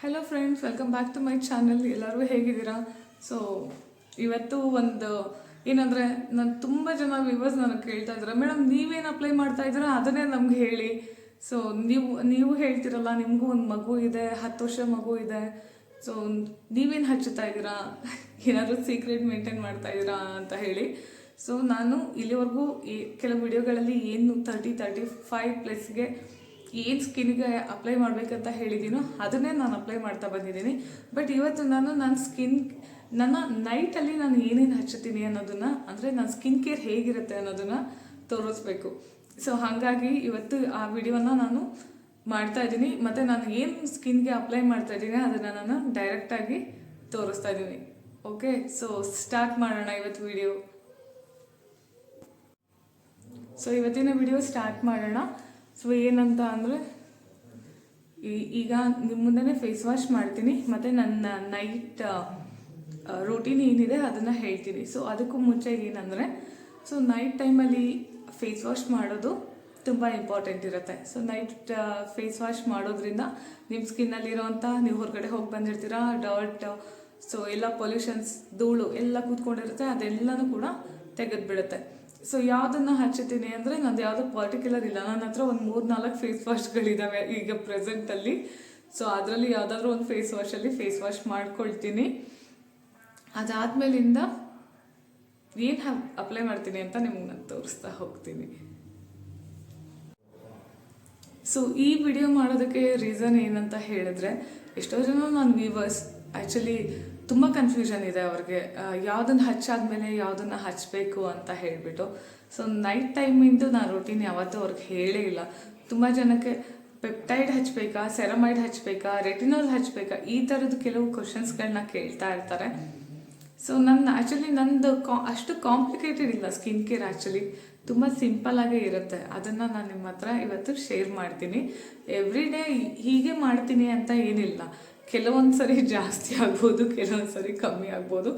Hello friends welcome back to my channel ಎಲ್ಲರೂ ಹೇಗಿದ್ದೀರಾ? So ಇವತ್ತು ಒಂದು, ಏನಂದರೆ, ನಾನು ತುಂಬ ಜನ ವ್ಯೂವರ್ಸ್ ನನಗೆ ಕೇಳ್ತಾ ಇದ್ದಾರೆ ಮೇಡಮ್, ನೀವೇನು ಅಪ್ಲೈ ಮಾಡ್ತಾ ಇದ್ದೀರಾ? ಅದನ್ನೇ ನಮ್ಗೆ ಹೇಳಿ. ಸೊ ನೀವು ನೀವು ಹೇಳ್ತಿರಲ್ಲ, ನಿಮಗೂ ಒಂದು ಮಗು ಇದೆ, ಹತ್ತು ವರ್ಷ ಮಗು ಇದೆ. ಸೊ ನೀವೇನು ಹಚ್ಚುತ್ತಾ ಇದ್ದೀರಾ? ಏನಾದರೂ ಸೀಕ್ರೆಟ್ ಮೇಂಟೈನ್ ಮಾಡ್ತಾ ಇದ್ದೀರಾ ಅಂತ ಹೇಳಿ. ಸೊ ನಾನು ಇಲ್ಲಿವರೆಗೂ ಈ ಕೆಲವು ವಿಡಿಯೋಗಳಲ್ಲಿ ಏನು ತರ್ಟಿ ತರ್ಟಿ ಫೈವ್ ಪ್ಲಸ್ಗೆ ಏನು ಸ್ಕಿನ್ಗೆ ಅಪ್ಲೈ ಮಾಡಬೇಕಂತ ಹೇಳಿದ್ದೀನೋ ಅದನ್ನೇ ನಾನು ಅಪ್ಲೈ ಮಾಡ್ತಾ ಬಂದಿದ್ದೀನಿ. ಬಟ್ ಇವತ್ತು ನಾನು ನನ್ನ ಸ್ಕಿನ್ ನನ್ನ ನೈಟಲ್ಲಿ ನಾನು ಏನೇನು ಹಚ್ಚುತ್ತೀನಿ ಅನ್ನೋದನ್ನು, ಅಂದರೆ ನನ್ನ ಸ್ಕಿನ್ ಕೇರ್ ಹೇಗಿರುತ್ತೆ ಅನ್ನೋದನ್ನು ತೋರಿಸ್ಬೇಕು. ಸೊ ಹಾಗಾಗಿ ಇವತ್ತು ಆ ವಿಡಿಯೋನ ನಾನು ಮಾಡ್ತಾ ಇದ್ದೀನಿ. ಮತ್ತು ನಾನು ಏನು ಸ್ಕಿನ್ಗೆ ಅಪ್ಲೈ ಮಾಡ್ತಾ ಇದ್ದೀನಿ ಅದನ್ನು ನಾನು ಡೈರೆಕ್ಟಾಗಿ ತೋರಿಸ್ತಾ ಇದ್ದೀನಿ. ಓಕೆ ಸೊ ಸ್ಟಾರ್ಟ್ ಮಾಡೋಣ ಇವತ್ತು ವಿಡಿಯೋ ಸೊ ಇವತ್ತಿನ ವಿಡಿಯೋ ಸ್ಟಾರ್ಟ್ ಮಾಡೋಣ. ಸೊ ಏನಂತ ಅಂದರೆ ಈಗ ನಿಮ್ಮ ಮುಂದೆ ಫೇಸ್ ವಾಶ್ ಮಾಡ್ತೀನಿ, ಮತ್ತು ನನ್ನ ನೈಟ್ ರೂಟೀನ್ ಏನಿದೆ ಅದನ್ನು ಹೇಳ್ತೀನಿ. ಸೊ ಅದಕ್ಕೂ ಮುಂಚೆ ಏನಂದರೆ ಸೊ ನೈಟ್ ಟೈಮಲ್ಲಿ ಫೇಸ್ ವಾಶ್ ಮಾಡೋದು ತುಂಬ ಇಂಪಾರ್ಟೆಂಟ್ ಇರುತ್ತೆ. ಸೊ ನೈಟ್ ಫೇಸ್ ವಾಶ್ ಮಾಡೋದ್ರಿಂದ ನಿಮ್ಮ ಸ್ಕಿನ್ನಲ್ಲಿರೋಂಥ ನೀವು ಹೊರಗಡೆ ಹೋಗಿ ಬಂದಿರ್ತೀರಾ ಡರ್ಟ್ ಸೊ ಎಲ್ಲ ಪೊಲ್ಯೂಷನ್ಸ್ ಧೂಳು ಎಲ್ಲ ಕೂತ್ಕೊಂಡಿರುತ್ತೆ, ಅದೆಲ್ಲನೂ ಕೂಡ ತೆಗೆದುಬಿಡುತ್ತೆ. ಸೊ ಯಾವುದನ್ನು ಹಚ್ಚುತ್ತೀನಿ ಅಂದರೆ ನಂದು ಯಾವುದೋ ಪರ್ಟಿಕ್ಯುಲರ್ ಇಲ್ಲ. ನನ್ನ ಹತ್ರ ಒಂದು ಮೂರು ನಾಲ್ಕು ಫೇಸ್ ವಾಶ್ಗಳಿದ್ದಾವೆ ಈಗ ಪ್ರೆಸೆಂಟಲ್ಲಿ ಸೊ ಅದರಲ್ಲಿ ಯಾವುದಾದ್ರೂ ಒಂದು ಫೇಸ್ ವಾಶಲ್ಲಿ ಫೇಸ್ ವಾಶ್ ಮಾಡ್ಕೊಳ್ತೀನಿ. ಅದಾದಮೇಲಿಂದ ಏನು ಅಪ್ಲೈ ಮಾಡ್ತೀನಿ ಅಂತ ನಿಮ್ಗೆ ನಾನು ತೋರಿಸ್ತಾ ಹೋಗ್ತೀನಿ. ಸೊ ಈ ವಿಡಿಯೋ ಮಾಡೋದಕ್ಕೆ ರೀಸನ್ ಏನಂತ ಹೇಳಿದ್ರೆ, ಎಷ್ಟೋ ಜನ ನಾನು ವ್ಯೂವರ್ಸ್ ಆ್ಯಕ್ಚುಲಿ ತುಂಬ ಕನ್ಫ್ಯೂಷನ್ ಇದೆ ಅವ್ರಿಗೆ. ಯಾವುದನ್ನು ಹಚ್ಚಾದ್ಮೇಲೆ ಯಾವುದನ್ನು ಹಚ್ಚಬೇಕು ಅಂತ ಹೇಳಿಬಿಟ್ಟು. ಸೊ ನೈಟ್ ಟೈಮಿಂದು ನಾನು ರೊಟೀನ್ ಯಾವತ್ತೂ ಅವ್ರಿಗೆ ಹೇಳೇ ಇಲ್ಲ. ತುಂಬ ಜನಕ್ಕೆ ಪೆಪ್ಟೈಡ್ ಹಚ್ಚಬೇಕಾ ಸೆರಮೈಡ್ ಹಚ್ಚಬೇಕಾ ರೆಟಿನಾಲ್ ಹಚ್ಚಬೇಕಾ ಈ ಥರದ್ದು ಕೆಲವು ಕ್ವಶನ್ಸ್ಗಳನ್ನ ಕೇಳ್ತಾ ಇರ್ತಾರೆ. ಸೊ ನನ್ನ ಆ್ಯಕ್ಚುಲಿ ನಂದು ಕಾ, ಅಷ್ಟು ಕಾಂಪ್ಲಿಕೇಟೆಡ್ ಇಲ್ಲ ಸ್ಕಿನ್ ಕೇರ್ ಆ್ಯಕ್ಚುಲಿ ತುಂಬ ಸಿಂಪಲ್ ಆಗೇ ಇರುತ್ತೆ. ಅದನ್ನು ನಾನು ನಿಮ್ಮ ಹತ್ರ ಇವತ್ತು ಶೇರ್ ಮಾಡ್ತೀನಿ. ಎವ್ರಿ ಡೇ ಹೀಗೆ ಮಾಡ್ತೀನಿ ಅಂತ ಏನಿಲ್ಲ. ಕೆಲವೊಂದು ಸರಿ ಜಾಸ್ತಿ ಆಗ್ಬೋದು ಕೆಲವೊಂದು ಸರಿ ಕಮ್ಮಿ ಆಗ್ಬೋದು.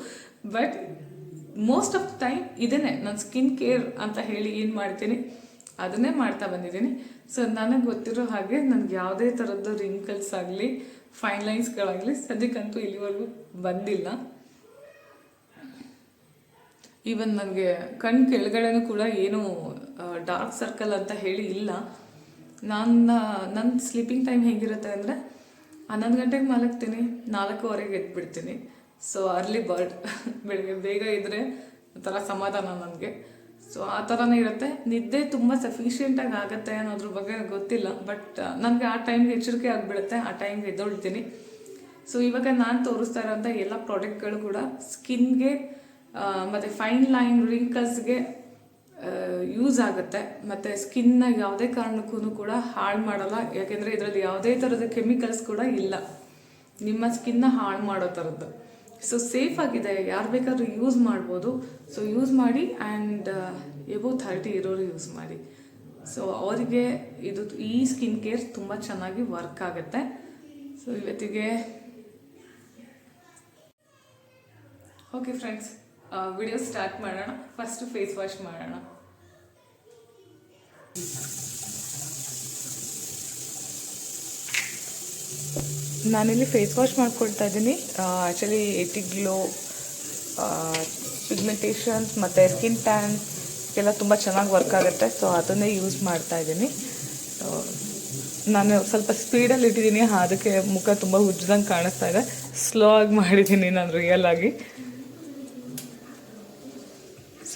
ಬಟ್ ಮೋಸ್ಟ್ ಆಫ್ ಟೈಮ್ ಇದನ್ನೇ ನನ್ನ ಸ್ಕಿನ್ ಕೇರ್ ಅಂತ ಹೇಳಿ ಏನು ಮಾಡ್ತೀನಿ, ಅದನ್ನೇ ಮಾಡ್ತಾ ಬಂದಿದ್ದೀನಿ. ಸೊ ನನಗೆ ಗೊತ್ತಿರೋ ಹಾಗೆ ನನಗೆ ಯಾವುದೇ ಥರದ್ದು ರಿಂಕಲ್ಸ್ ಆಗಲಿ ಫೈನ್ ಲೈನ್ಸ್ಗಳಾಗಲಿ ಸದ್ಯಕ್ಕಂತೂ ಇಲ್ಲಿವರೆಗೂ ಬಂದಿಲ್ಲ. ಈವನ್ ನನಗೆ ಕಣ್ಣು ಕೆಳಗಡೆನೂ ಕೂಡ ಏನು ಡಾರ್ಕ್ ಸರ್ಕಲ್ ಅಂತ ಹೇಳಿ ಇಲ್ಲ. ನನ್ನ ನನ್ನ ಸ್ಲೀಪಿಂಗ್ ಟೈಮ್ ಹೇಗಿರುತ್ತೆ ಅಂದರೆ ಹನ್ನೊಂದು ಗಂಟೆಗೆ ಮಲಗ್ತೀನಿ, ನಾಲ್ಕೂವರೆಗೆ ಎದ್ಬಿಡ್ತೀನಿ. ಸೊ ಅರ್ಲಿ ಬರ್ಡ್ ಬೆಳಗ್ಗೆ ಬೇಗ ಇದ್ದರೆ ಒಂಥರ ಸಮಾಧಾನ ನನಗೆ. ಸೊ ಆ ಥರನೇ ಇರುತ್ತೆ. ನಿದ್ದೆ ತುಂಬ ಸಫಿಷಿಯೆಂಟಾಗಿ ಆಗುತ್ತೆ ಅನ್ನೋದ್ರ ಬಗ್ಗೆ ಗೊತ್ತಿಲ್ಲ ಬಟ್ ನನಗೆ ಆ ಟೈಮ್ಗೆ ಎಚ್ಚರಿಕೆ ಆಗಿಬಿಡುತ್ತೆ. ಆ ಟೈಮ್ಗೆ ಎದ್ದೊಳ್ತೀನಿ. ಸೊ ಇವಾಗ ನಾನು ತೋರಿಸ್ತಾ ಇರೋಂಥ ಎಲ್ಲ ಪ್ರಾಡಕ್ಟ್ಗಳು ಕೂಡ ಸ್ಕಿನ್ಗೆ ಮತ್ತು ಫೈನ್ ಲೈನ್ ರಿಂಕಲ್ಸ್ಗೆ ಯೂಸ್ ಆಗುತ್ತೆ. ಮತ್ತು ಸ್ಕಿನ್ನ ಯಾವುದೇ ಕಾರಣಕ್ಕೂ ಕೂಡ ಹಾಳು ಮಾಡಲ್ಲ. ಯಾಕೆಂದರೆ ಇದರಲ್ಲಿ ಯಾವುದೇ ಥರದ ಕೆಮಿಕಲ್ಸ್ ಕೂಡ ಇಲ್ಲ. ನಿಮ್ಮ ಸ್ಕಿನ್ನ ಹಾಳು ಮಾಡೋ ಥರದ್ದು ಸೊ ಸೇಫ್ ಆಗಿದೆ. ಯಾರು ಬೇಕಾದರೂ ಯೂಸ್ ಮಾಡ್ಬೋದು. ಸೊ ಯೂಸ್ ಮಾಡಿ ಆ್ಯಂಡ್ ಎಬೋ ಥರ್ಟಿ ಇರೋರು ಯೂಸ್ ಮಾಡಿ. ಸೊ ಅವರಿಗೆ ಇದು ಈ ಸ್ಕಿನ್ ಕೇರ್ ತುಂಬ ಚೆನ್ನಾಗಿ ವರ್ಕ್ ಆಗುತ್ತೆ. ಸೊ ಇವತ್ತಿಗೆ ಓಕೆ ಫ್ರೆಂಡ್ಸ್ ವಿಡಿಯೋ ಸ್ಟಾರ್ಟ್ ಮಾಡೋಣ. ಫಸ್ಟ್ ಫೇಸ್ ವಾಶ್ ಮಾಡೋಣ. ನಾನಿಲ್ಲಿ ಫೇಸ್ ವಾಶ್ ಮಾಡ್ಕೊಳ್ತಾ ಇದ್ದೀನಿ. ಆ್ಯಕ್ಚುಲಿ ಏಟಿ ಗ್ಲೋ ಪಿಗ್ಮೆಂಟೇಷನ್ಸ್ ಮತ್ತು ಸ್ಕಿನ್ ಟ್ಯಾನ್ ಎಲ್ಲ ತುಂಬ ಚೆನ್ನಾಗಿ ವರ್ಕ್ ಆಗುತ್ತೆ. ಸೊ ಅದನ್ನೇ ಯೂಸ್ ಮಾಡ್ತಾ ಇದ್ದೀನಿ. ನಾನು ಸ್ವಲ್ಪ ಸ್ಪೀಡಲ್ಲಿ ಇಟ್ಟಿದ್ದೀನಿ. ಅದಕ್ಕೆ ಮುಖ ತುಂಬ ಉಜ್ಜದಂಗೆ ಕಾಣಿಸ್ತಾ ಇದೆ. ಸ್ಲೋ ಆಗಿ ಮಾಡಿದ್ದೀನಿ ನಾನು ರಿಯಲ್ ಆಗಿ.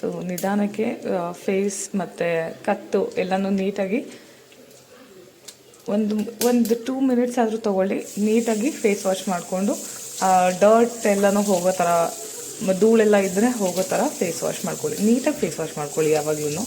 ಸೊ ನಿಧಾನಕ್ಕೆ ಫೇಸ್ ಮತ್ತು ಕತ್ತು ಎಲ್ಲನೂ ನೀಟಾಗಿ ಒಂದು ಒಂದು ಟೂ ಮಿನಿಟ್ಸ್ ಆದರೂ ತೊಗೊಳ್ಳಿ. ನೀಟಾಗಿ ಫೇಸ್ ವಾಶ್ ಮಾಡಿಕೊಂಡು ಡರ್ಟ್ ಎಲ್ಲನೂ ಹೋಗೋ ಥರ ಧೂಳೆಲ್ಲ ಇದ್ದರೆ ಹೋಗೋ ಥರ ಫೇಸ್ ವಾಶ್ ಮಾಡ್ಕೊಳ್ಳಿ. ನೀಟಾಗಿ ಫೇಸ್ ವಾಶ್ ಮಾಡ್ಕೊಳ್ಳಿ ಯಾವಾಗಲೂ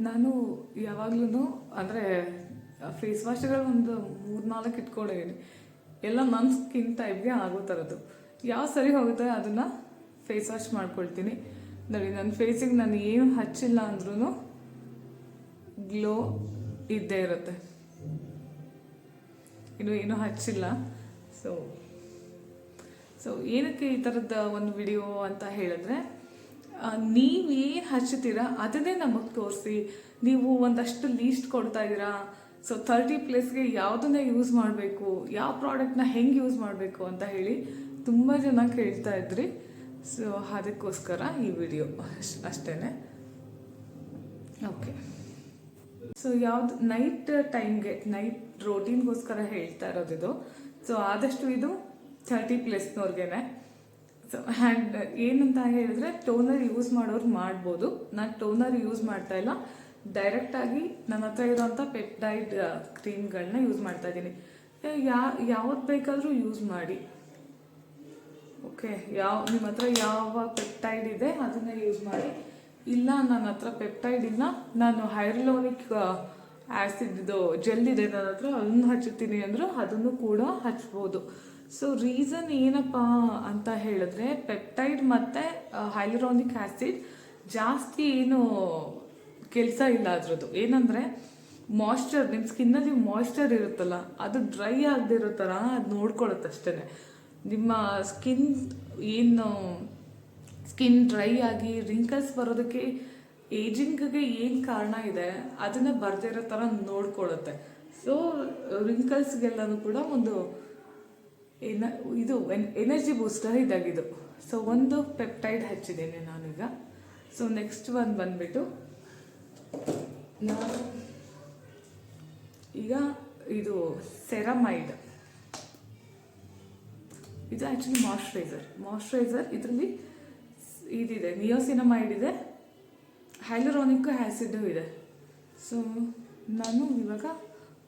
ನಾನು ಯಾವಾಗ್ಲೂ ಅಂದರೆ ಫೇಸ್ ವಾಶ್ಗಳು ಒಂದು ಮೂರು ನಾಲ್ಕು ಇಟ್ಕೊಂಡಿದ್ದೀನಿ ಎಲ್ಲ ನನ್ನ ಸ್ಕಿನ್ ಟೈಪ್ಗೆ ಆಗೋ ಥರದ್ದು ಯಾವ ಸರಿ ಹೋಗುತ್ತೆ ಅದನ್ನು ಫೇಸ್ ವಾಶ್ ಮಾಡ್ಕೊಳ್ತೀನಿ. ನೋಡಿ ನನ್ನ ಫೇಸಿಗೆ ನಾನು ಏನು ಹಚ್ಚಿಲ್ಲ ಅಂದ್ರೂ ಗ್ಲೋ ಇದ್ದೇ ಇರುತ್ತೆ. ಇನ್ನು ಏನೂ ಹಚ್ಚಿಲ್ಲ. ಸೊ ಸೊ ಏನಕ್ಕೆ ಈ ಥರದ ಒಂದು ವಿಡಿಯೋ ಅಂತ ಹೇಳಿದ್ರೆ ನೀವೇನು ಹಚ್ಚುತ್ತೀರಾ? ಅದನ್ನೇ ನಮಗೆ ತೋರಿಸಿ. ನೀವು ಒಂದಷ್ಟು ಲೀಸ್ಟ್ ಕೊಡ್ತಾ ಇದ್ದೀರಾ? ಸೊ ತರ್ಟಿ ಪ್ಲೇಸ್ಗೆ ಯಾವುದನ್ನ ಯೂಸ್ ಮಾಡಬೇಕು? ಯಾವ ಪ್ರಾಡಕ್ಟ್ನ ಹೆಂಗೆ ಯೂಸ್ ಮಾಡಬೇಕು ಅಂತ ಹೇಳಿ ತುಂಬ ಜನ ಕೇಳ್ತಾ ಇದ್ರಿ. ಸೊ ಅದಕ್ಕೋಸ್ಕರ ಈ ವಿಡಿಯೋ ಅಷ್ಟೇ ಓಕೆ ಸೊ ಯಾವ್ದು ನೈಟ್ ಟೈಮ್ಗೆ ನೈಟ್ ರೋಟೀನ್ಗೋಸ್ಕರ ಹೇಳ್ತಾ ಇರೋದು ಇದು. ಸೊ ಆದಷ್ಟು ಇದು ಥರ್ಟಿ ಪ್ಲಸ್ನವ್ರಿಗೇನೆ ಸೊ ಆ್ಯಂಡ್ ಏನಂತ ಹೇಳಿದ್ರೆ ಟೋನರ್ ಯೂಸ್ ಮಾಡೋರು ಮಾಡ್ಬೋದು. ನಾನು ಟೋನರ್ ಯೂಸ್ ಮಾಡ್ತಾ ಇಲ್ಲ. ಡೈರೆಕ್ಟಾಗಿ ನನ್ನ ಹತ್ರ ಇರೋಂಥ ಪೆಪ್ಟೈಡ್ ಕ್ರೀಮ್ಗಳನ್ನ ಯೂಸ್ ಮಾಡ್ತಾ ಇದ್ದೀನಿ. ಯಾ, ಯಾವ್ದು ಬೇಕಾದರೂ ಯೂಸ್ ಮಾಡಿ. ಓಕೆ ಯಾವ ನಿಮ್ಮ ಹತ್ರ ಯಾವ ಪೆಪ್ಟೈಡ್ ಇದೆ, ಅದನ್ನ ಯೂಸ್ ಮಾಡಿ. ಇಲ್ಲ ನನ್ನ ಹತ್ರ ಪೆಪ್ಟೈಡ್ ಇಲ್ಲ. ನಾನು ಹೈರ್ಲೋನಿಕ್ ಆ್ಯಸಿಡ್ ಇದು ಜೆಲ್ ಇದೆ ನನ್ನ ಹತ್ರ ಅದನ್ನು ಹಚ್ಚುತ್ತೀನಿ ಅಂದರೂ ಅದನ್ನು ಕೂಡ ಹಚ್ಬೋದು. ಸೊ ರೀಸನ್ ಏನಪ್ಪ ಅಂತ ಹೇಳಿದ್ರೆ ಪೆಪ್ಟೈಡ್ ಮತ್ತು ಹೈಲಿರೋನಿಕ್ ಆ್ಯಸಿಡ್ ಜಾಸ್ತಿ ಏನು ಕೆಲಸ ಇಲ್ಲ ಅದ್ರದ್ದು. ಏನಂದರೆ ಮಾಯ್ಶ್ಚರ್ ನಿಮ್ಮ ಸ್ಕಿನ್ನಲ್ಲಿ ಮಾಯ್ಶ್ಚರ್ ಇರುತ್ತಲ್ಲ, ಅದು ಡ್ರೈ ಆಗದಿರೋ ಥರ ಅದು ನೋಡ್ಕೊಳ್ಳುತ್ತೆ ಅಷ್ಟೇ ನಿಮ್ಮ ಸ್ಕಿನ್ ಏನು ಸ್ಕಿನ್ ಡ್ರೈ ಆಗಿ ರಿಂಕಲ್ಸ್ ಬರೋದಕ್ಕೆ ಏಜಿಂಗ್ಗೆ ಏನು ಕಾರಣ ಇದೆ, ಅದನ್ನ ಬರ್ದಿರೋ ಥರ ನೋಡ್ಕೊಳ್ಳುತ್ತೆ. ಸೊ ರಿಂಕಲ್ಸ್ಗೆಲ್ಲನೂ ಕೂಡ ಒಂದು ಎನ ಇದು ಎನರ್ಜಿ ಬೂಸ್ಟರ್ ಇದಾಗಿದ್ದು. ಸೊ ಒಂದು ಪೆಪ್ಟೈಡ್ ಹಚ್ಚಿದ್ದೇನೆ ನಾನೀಗ. ಸೊ ನೆಕ್ಸ್ಟ್ ಒಂದು ಬಂದ್ಬಿಟ್ಟು ನಾನು ಈಗ ಇದು ಸೆರಮೈಡ್ ಇದು ಆ್ಯಕ್ಚುಲಿ ಮಾಯ್ಶ್ಚರೈಸರ್ ಮಾಯ್ಶ್ಚರೈಸರ್ ಇದರಲ್ಲಿ ಇದಿದೆ. ನಿಯೋಸಿನಮೈಡ್ ಇದೆ. ಹೈಲರಾನಿಕ್ ಆ್ಯಸಿಡ್ ಇದೆ. ಸೊ ನಾನು ಇವಾಗ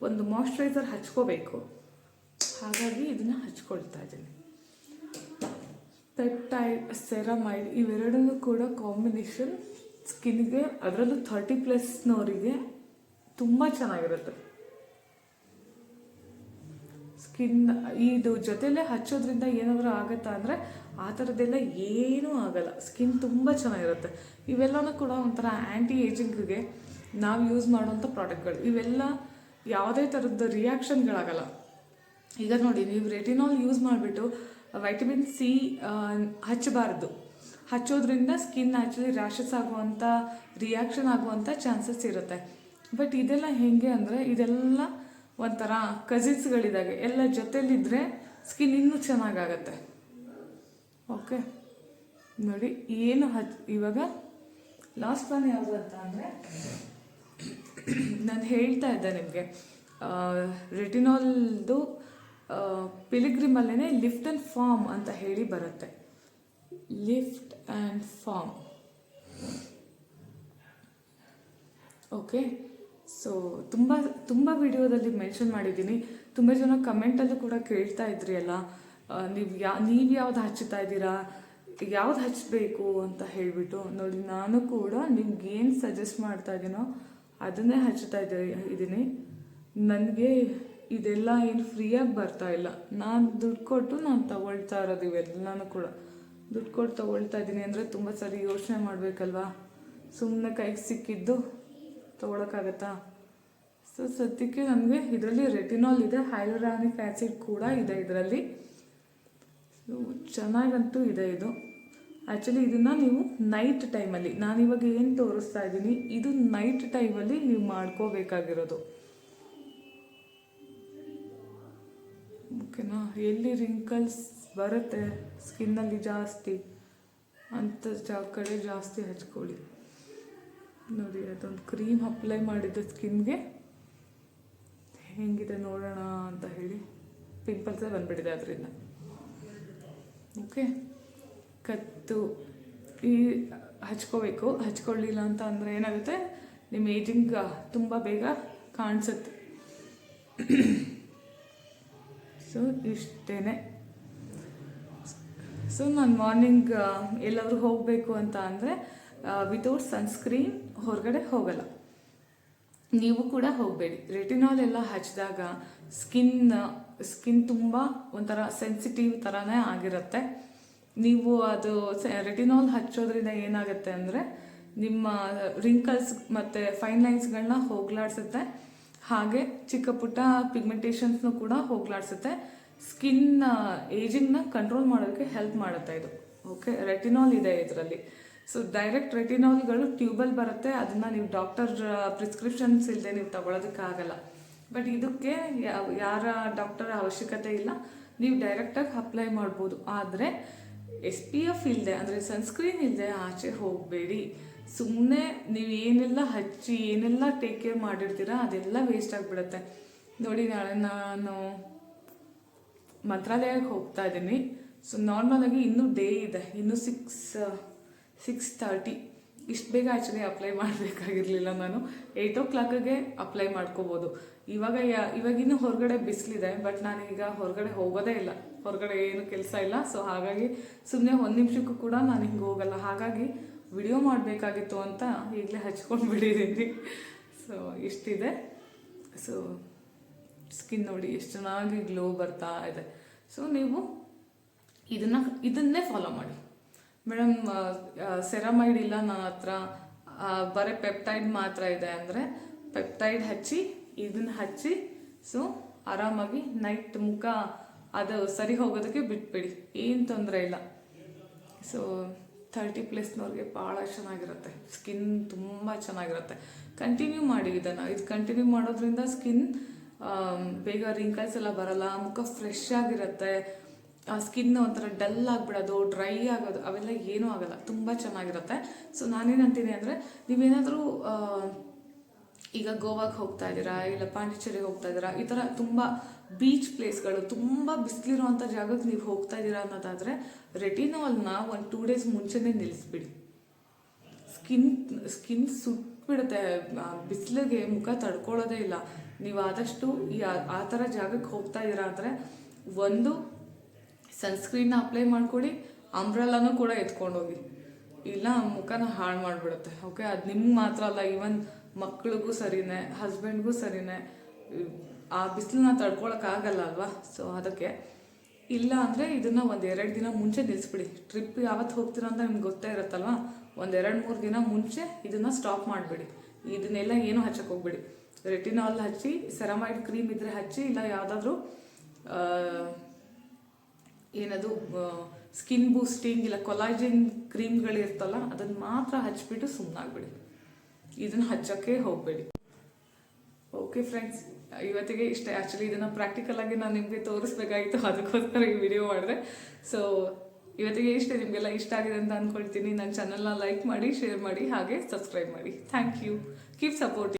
ಒಂದು ಮಾಯ್ಶ್ಚರೈಸರ್ ಹಚ್ಕೋಬೇಕು. ಹಾಗಾಗಿ ಇದನ್ನು ಹಚ್ಕೊಳ್ತಾ ಇದ್ದೀನಿ. ಪೆಪ್ಟೈಡ್, ಸೆರಮೈಡ್ ಇವೆರಡನ್ನೂ ಕೂಡ ಕಾಂಬಿನೇಷನ್ ಸ್ಕಿನ್ಗೆ, ಅದರಲ್ಲೂ ಥರ್ಟಿ ಪ್ಲಸ್ನವರಿಗೆ ತುಂಬ ಚೆನ್ನಾಗಿರುತ್ತೆ. ಸ್ಕಿನ್, ಇದು ಜೊತೆಲೇ ಹಚ್ಚೋದ್ರಿಂದ ಏನಾದರೂ ಆಗುತ್ತಾ ಅಂದರೆ ಆ ಥರದ್ದೆಲ್ಲ ಏನೂ ಆಗಲ್ಲ. ಸ್ಕಿನ್ ತುಂಬ ಚೆನ್ನಾಗಿರುತ್ತೆ. ಇವೆಲ್ಲನೂ ಕೂಡ ಒಂಥರ ಆ್ಯಂಟಿ ಏಜಿಂಗ್ಗೆ ನಾವು ಯೂಸ್ ಮಾಡುವಂಥ ಪ್ರಾಡಕ್ಟ್ಗಳು. ಇವೆಲ್ಲ ಯಾವುದೇ ಥರದ ರಿಯಾಕ್ಷನ್ಗಳಾಗಲ್ಲ ಈಗ ನೋಡಿ, ನೀವು ರೆಟಿನಾಲ್ ಯೂಸ್ ಮಾಡಿಬಿಟ್ಟು ವೈಟಮಿನ್ ಸಿ ಹಚ್ಚಬಾರ್ದು. ಹಚ್ಚೋದ್ರಿಂದ ಸ್ಕಿನ್ ಆ್ಯಕ್ಚುಲಿ ರ್ಯಾಷಸ್ ಆಗುವಂಥ ರಿಯಾಕ್ಷನ್ ಆಗುವಂಥ ಚಾನ್ಸಸ್ ಇರುತ್ತೆ. ಬಟ್ ಇದೆಲ್ಲ ಹೇಗೆ ಅಂದರೆ, ಇದೆಲ್ಲ ಒಂಥರ ಕಸಿನ್ಸ್ಗಳಿದ್ದಾಗೆ ಎಲ್ಲ ಜೊತೆಲಿದ್ದರೆ ಸ್ಕಿನ್ ಇನ್ನೂ ಚೆನ್ನಾಗಾಗತ್ತೆ. ಓಕೆ ನೋಡಿ, ಏನು ಹಚ್, ಇವಾಗ ಲಾಸ್ಟ್ ಪ್ಲಾನ್ ಯಾವುದು ಅಂತ ಅಂದರೆ, ನಾನು ಹೇಳ್ತಾ ಇದ್ದೆ ನಿಮಗೆ. ರೆಟಿನಾಲ್ದು ಪಿಲಿಗ್ರಿಮಲ್ಲೇ ಲಿಫ್ಟ್ ಆ್ಯಂಡ್ ಫಾರ್ಮ್ ಅಂತ ಹೇಳಿ ಬರುತ್ತೆ. Lift and firm. Okay? So, ತುಂಬ ತುಂಬ ವಿಡಿಯೋದಲ್ಲಿ ಮೆನ್ಷನ್ ಮಾಡಿದ್ದೀನಿ. ತುಂಬ ಜನ ಕಮೆಂಟಲ್ಲೂ ಕೂಡ ಕೇಳ್ತಾ ಇದ್ರಿ ಅಲ್ಲ? ನೀವು ಯಾ, ನೀವು ಯಾವ್ದು ಹಚ್ಚುತ್ತಾ ಇದ್ದೀರಾ? ಯಾವ್ದು ಹಚ್ಚಬೇಕು ಅಂತ ಹೇಳಿಬಿಟ್ಟು ನೋಡಿ, ನಾನು ಕೂಡ ನಿಮ್ಗೆ ಏನು ಸಜೆಸ್ಟ್ ಮಾಡ್ತಾ ಇದ್ದೀನೋ ಅದನ್ನೇ ಹಚ್ಚುತ್ತಾ ಇದ್ದೆ ಇದ್ದೀನಿ ನನಗೆ ಇದೆಲ್ಲ ಏನು ಫ್ರೀಯಾಗಿ ಬರ್ತಾ ಇಲ್ಲ. ನಾನು ದುಡ್ಡು ಕೊಟ್ಟು ನಾನು ತಗೊಳ್ತಾ ಇರೋದು ಇವೆಲ್ಲನೂ ಕೂಡ. ದುಡ್ಡು ಕೊಟ್ಟು ತಗೊಳ್ತಾ ಇದ್ದೀನಿ ಅಂದರೆ ತುಂಬ ಸರಿ ಯೋಚನೆ ಮಾಡಬೇಕಲ್ವಾ? ಸುಮ್ಮನೆ ಕೈಗೆ ಸಿಕ್ಕಿದ್ದು ತೊಗೊಳಕ್ಕಾಗತ್ತಾ? ಸೊ ಸದ್ಯಕ್ಕೆ ನನಗೆ ಇದರಲ್ಲಿ ರೆಟಿನಾಲ್ ಇದೆ ಹೈಲೋರಾನಿಕ್ ಆ್ಯಸಿಡ್ ಕೂಡ ಇದೆ ಇದರಲ್ಲಿ. ಸೊ ಚೆನ್ನಾಗಂತೂ ಇದೆ ಇದು. ಆ್ಯಕ್ಚುಲಿ ಇದನ್ನು ನೀವು ನೈಟ್ ಟೈಮಲ್ಲಿ ನಾನಿವಾಗ ಏನು ತೋರಿಸ್ತಾ ಇದ್ದೀನಿ, ಇದು ನೈಟ್ ಟೈಮಲ್ಲಿ ನೀವು ಮಾಡ್ಕೋಬೇಕಾಗಿರೋದು. ಓಕೆನಾ? ಎಲ್ಲಿ ರಿಂಕಲ್ಸ್ ಬರುತ್ತೆ? ಸ್ಕಿನ್ನಲ್ಲಿ ಜಾಸ್ತಿ? ಅಂಥ ಜಾ, ಕಡೆ ಜಾಸ್ತಿ ಹಚ್ಕೊಳ್ಳಿ. ನೋಡಿ, ಅದೊಂದು ಕ್ರೀಮ್ ಅಪ್ಲೈ ಮಾಡಿದ್ದು ಸ್ಕಿನ್ಗೆ ಹೆಂಗಿದೆ ನೋಡೋಣ ಅಂತ ಹೇಳಿ ಪಿಂಪಲ್ಸೇ ಬಂದ್ಬಿಟ್ಟಿದೆ ಅದರಿಂದ. ಓಕೆ? ಕತ್ತು. ಈ, ಹಚ್ಕೋಬೇಕು. ಹಚ್ಕೊಳ್ಳಿಲ್ಲ ಅಂತ ಅಂದರೆ ಏನಾಗುತ್ತೆ? ನಿಮ್ಮ ಏಜಿಂಗ್ ತುಂಬ ಬೇಗ ಕಾಣಿಸುತ್ತೆ. ಸೊ ಇಷ್ಟೇ ಸೊ ನಾನು ಮಾರ್ನಿಂಗ್ ಎಲ್ಲಾದರೂ ಹೋಗಬೇಕು ಅಂತ ಅಂದರೆ ವಿತೌಟ್ ಸನ್ಸ್ಕ್ರೀನ್ ಹೊರಗಡೆ ಹೋಗಲ್ಲ. ನೀವು ಕೂಡ ಹೋಗಬೇಡಿ. ರೆಟಿನಾಲ್ ಎಲ್ಲ ಹಚ್ಚಿದಾಗ ಸ್ಕಿನ್ ಸ್ಕಿನ್ ತುಂಬ ಒಂಥರ ಸೆನ್ಸಿಟಿವ್ ಥರನೇ ಆಗಿರುತ್ತೆ. ನೀವು ಅದು ರೆಟಿನಾಲ್ ಹಚ್ಚೋದ್ರಿಂದ ಏನಾಗುತ್ತೆ ಅಂದರೆ, ನಿಮ್ಮ ರಿಂಕಲ್ಸ್ ಮತ್ತು ಫೈನ್ ಲೈನ್ಸ್ಗಳನ್ನ ಹೋಗ್ಲಾಡ್ಸುತ್ತೆ. ಹಾಗೆ ಚಿಕ್ಕ ಪುಟ್ಟ ಪಿಗ್ಮೆಂಟೇಷನ್ಸ್ನು ಕೂಡ ಹೋಗ್ಲಾಡ್ಸುತ್ತೆ. ಸ್ಕಿನ್ ಏಜಿಂಗ್ನ ಕಂಟ್ರೋಲ್ ಮಾಡೋದಕ್ಕೆ ಹೆಲ್ಪ್ ಮಾಡುತ್ತೆ ಇದು. ಓಕೆ ರೆಟಿನಾಲ್ ಇದೆ ಇದರಲ್ಲಿ. ಸೊ ಡೈರೆಕ್ಟ್ ರೆಟಿನಾಲ್ಗಳು ಟ್ಯೂಬಲ್ ಬರುತ್ತೆ. ಅದನ್ನ ನೀವು ಡಾಕ್ಟರ್ ಪ್ರಿಸ್ಕ್ರಿಪ್ಷನ್ಸ್ ಇಲ್ಲದೆ ನೀವು ತಗೊಳ್ಳೋದಕ್ಕಾಗಲ್ಲ ಬಟ್ ಇದಕ್ಕೆ ಯಾರ ಡಾಕ್ಟರ್ ಅವಶ್ಯಕತೆ ಇಲ್ಲ. ನೀವು ಡೈರೆಕ್ಟಾಗಿ ಅಪ್ಲೈ ಮಾಡ್ಬೋದು. ಆದರೆ ಎಸ್ ಪಿ ಎಫ್ ಇಲ್ಲದೆ ಅಂದರೆ ಸನ್ಸ್ಕ್ರೀನ್ ಇಲ್ಲದೆ ಆಚೆ ಹೋಗಬೇಡಿ. ಸುಮ್ಮನೆ ನೀವು ಏನೆಲ್ಲ ಹಚ್ಚಿ, ಏನೆಲ್ಲ ಟೇಕ್ ಕೇರ್ ಮಾಡಿರ್ತೀರಾ, ಅದೆಲ್ಲ ವೇಸ್ಟ್ ಆಗಿಬಿಡುತ್ತೆ. ನೋಡಿ, ನಾಳೆ ನಾನು ಮಂತ್ರಾಲಯಕ್ಕೆ ಹೋಗ್ತಾ ಇದ್ದೀನಿ. ಸೊ ನಾರ್ಮಲಾಗಿ ಇನ್ನೂ ಡೇ ಇದೆ. ಇನ್ನೂ ಸಿಕ್ಸ್ ಸಿಕ್ಸ್ ತರ್ಟಿ ಇಷ್ಟು ಬೇಗ ಆ್ಯಕ್ಚುಲಿ ಅಪ್ಲೈ ಮಾಡಬೇಕಾಗಿರಲಿಲ್ಲ ನಾನು. ಏಯ್ಟ್ ಓ ಕ್ಲಾಕಿಗೆ ಅಪ್ಲೈ ಮಾಡ್ಕೋಬೋದು. ಇವಾಗ ಯಾ- ಇವಾಗಿನ್ನೂ ಹೊರಗಡೆ ಬಿಸಿಲಿದೆ ಬಟ್ ನಾನೀಗ ಹೊರಗಡೆ ಹೋಗೋದೇ ಇಲ್ಲ. ಹೊರಗಡೆ ಏನು ಕೆಲಸ ಇಲ್ಲ. ಸೊ ಹಾಗಾಗಿ ಸುಮ್ಮನೆ ಒಂದು ನಿಮಿಷಕ್ಕೂ ಕೂಡ ನಾನು ಹಿಂಗೆ ಹೋಗಲ್ಲ. ಹಾಗಾಗಿ ವಿಡಿಯೋ ಮಾಡಬೇಕಾಗಿತ್ತು ಅಂತ ಈಗಲೇ ಹಚ್ಕೊಂಡು ಬಿಟ್ಟಿದ್ದೀನಿ. ಸೊ ಇಷ್ಟಿದೆ. ಸೊ ಸ್ಕಿನ್ ನೋಡಿ ಎಷ್ಟು ಚೆನ್ನಾಗಿ ಗ್ಲೋ ಬರ್ತಾ ಇದೆ. ಸೊ ನೀವು ಇದನ್ನ, ಇದನ್ನೇ ಫಾಲೋ ಮಾಡಿ. ಮೇಡಮ್ ಸೆರಮೈಡ್ ಇಲ್ಲ ನನ್ನ ಹತ್ರ. ಬರೀ ಪೆಪ್ಟೈಡ್ ಮಾತ್ರ ಇದೆ ಅಂದರೆ ಪೆಪ್ಟೈಡ್ ಹಚ್ಚಿ, ಇದನ್ನ ಹಚ್ಚಿ ಸೊ ಆರಾಮಾಗಿ ನೈಟ್ ಮುಖ ಅದು ಸರಿ ಹೋಗೋದಕ್ಕೆ ಬಿಟ್ಬಿಡಿ. ಏನು ತೊಂದರೆ ಇಲ್ಲ. ಸೊ ತರ್ಟಿ ಪ್ಲಸ್ನವ್ರಿಗೆ ಭಾಳ ಚೆನ್ನಾಗಿರುತ್ತೆ. ಸ್ಕಿನ್ ತುಂಬ ಚೆನ್ನಾಗಿರುತ್ತೆ. ಕಂಟಿನ್ಯೂ ಮಾಡಿ ಇದನ್ನು. ಇದು ಕಂಟಿನ್ಯೂ ಮಾಡೋದ್ರಿಂದ ಸ್ಕಿನ್ ಬೇಗ ರಿಂಕಲ್ಸ್ ಎಲ್ಲ ಬರಲ್ಲ, ಮುಖ ಫ್ರೆಶ್ ಆಗಿರುತ್ತೆ. ಆ ಸ್ಕಿನ್ ಒಂಥರ ಡಲ್ ಆಗಿಬಿಡೋದು ಡ್ರೈ ಆಗೋದು, ಅವೆಲ್ಲ ಏನೂ ಆಗಲ್ಲ. ತುಂಬ ಚೆನ್ನಾಗಿರುತ್ತೆ. ಸೊ ನಾನೇನಂತೀನಿ ಅಂದರೆ, ನೀವೇನಾದರೂ ಈಗ ಗೋವಾಗೆ ಹೋಗ್ತಾ ಇದ್ದೀರಾ, ಇಲ್ಲ ಪಾಂಡಿಚೇರಿಗೆ ಹೋಗ್ತಾ ಇದ್ದೀರಾ, ಈ ಥರ ತುಂಬ ಬೀಚ್ ಪ್ಲೇಸ್ಗಳು ತುಂಬ ಬಿಸಿಲಿರುವಂಥ ಜಾಗಕ್ಕೆ ನೀವು ಹೋಗ್ತಾ ಇದ್ದೀರಾ ಅನ್ನೋದಾದರೆ ರೆಟಿನಾಲ್ನ ಒಂದು ಟೂ ಡೇಸ್ ಮುಂಚೆನೇ ನಿಲ್ಲಿಸ್ಬಿಡಿ. ಸ್ಕಿನ್ ಸ್ಕಿನ್ ಸುಟ್ಬಿಡುತ್ತೆ. ಬಿಸಿಲಿಗೆ ಮುಖ ತಡ್ಕೊಳ್ಳೋದೇ ಇಲ್ಲ. ನೀವು ಆದಷ್ಟು ಈ ಆ- ಥರ ಜಾಗಕ್ಕೆ ಹೋಗ್ತಾ ಇದ್ದೀರಾ ಅಂದರೆ ಒಂದು ಸನ್ಸ್ಕ್ರೀನ್ನ ಅಪ್ಲೈ ಮಾಡ್ಕೊಡಿ ಅಂಬ್ರೆಲ್ಲನೂ ಕೂಡ ಎತ್ಕೊಂಡೋಗಿ. ಇಲ್ಲ, ಮುಖನ ಹಾಳು ಮಾಡಿಬಿಡುತ್ತೆ. ಓಕೆ ಅದು ನಿಮ್ಗೆ ಮಾತ್ರ ಅಲ್ಲ ಈವನ್ ಮಕ್ಳಿಗೂ ಸರಿನೇ ಹಸ್ಬೆಂಡ್ಗೂ ಸರಿನೇ, ಆ ಬಿಸಿಲನ್ನ ತಡ್ಕೊಳಕ್ಕಾಗಲ್ಲ ಅಲ್ವಾ? ಸೊ ಅದಕ್ಕೆ ಇಲ್ಲ ಅಂದರೆ ಇದನ್ನು ಒಂದು ಎರಡು ದಿನ ಮುಂಚೆ ನಿಲ್ಲಿಸ್ಬಿಡಿ ಟ್ರಿಪ್ ಯಾವತ್ತು ಹೋಗ್ತೀರಾ ಅಂತ ನಿಮ್ಗೆ ಗೊತ್ತೇ ಇರುತ್ತಲ್ವ? ಒಂದು ಎರಡು ಮೂರು ದಿನ ಮುಂಚೆ ಇದನ್ನು ಸ್ಟಾಪ್ ಮಾಡಿಬಿಡಿ. ಇದನ್ನೆಲ್ಲ ಏನೂ ಹಚ್ಚಕ್ಕೆ ಹೋಗ್ಬಿಡಿ. ರೆಟಿನಾಲ್ ಹಚ್ಚಿ ಸೆರಮೈಡ್ ಕ್ರೀಮ್ ಇದ್ರೆ ಹಚ್ಚಿ, ಇಲ್ಲ ಯಾವುದಾದ್ರೂ ಏನದು ಸ್ಕಿನ್ ಬೂಸ್ಟಿಂಗ್ ಇಲ್ಲ ಕೊಲಾಜಿನ್ ಕ್ರೀಮ್ಗಳಿರ್ತಲ್ಲ ಅದನ್ನು ಅದನ್ನ ಮಾತ್ರ ಹಚ್ಬಿಟ್ಟು ಸುಮ್ಮನಾಗ್ಬಿಡಿ ಇದನ್ನ ಹಚ್ಚಕ್ಕೆ ಹೋಗಬೇಡಿ. ಓಕೆ ಫ್ರೆಂಡ್ಸ್ ಇವತ್ತಿಗೆ ಇಷ್ಟ. ಆ್ಯಕ್ಚುಲಿ ಇದನ್ನು ಪ್ರಾಕ್ಟಿಕಲ್ ಆಗಿ ನಾನು ನಿಮಗೆ ತೋರಿಸ್ಬೇಕಾಗಿತ್ತು. ಅದಕ್ಕೋಸ್ಕರ ಈ ವಿಡಿಯೋ ಮಾಡಿದೆ. ಸೊ ಇವತ್ತಿಗೆ ಇಷ್ಟೇ. ನಿಮಗೆಲ್ಲ ಇಷ್ಟ ಆಗಿದೆ ಅಂತ ಅಂದ್ಕೊಳ್ತೀನಿ ನನ್ನ ಚಾನಲ್ನ ಲೈಕ್ ಮಾಡಿ ಶೇರ್ ಮಾಡಿ, ಹಾಗೆ ಸಬ್ಸ್ಕ್ರೈಬ್ ಮಾಡಿ. Thank you keep supporting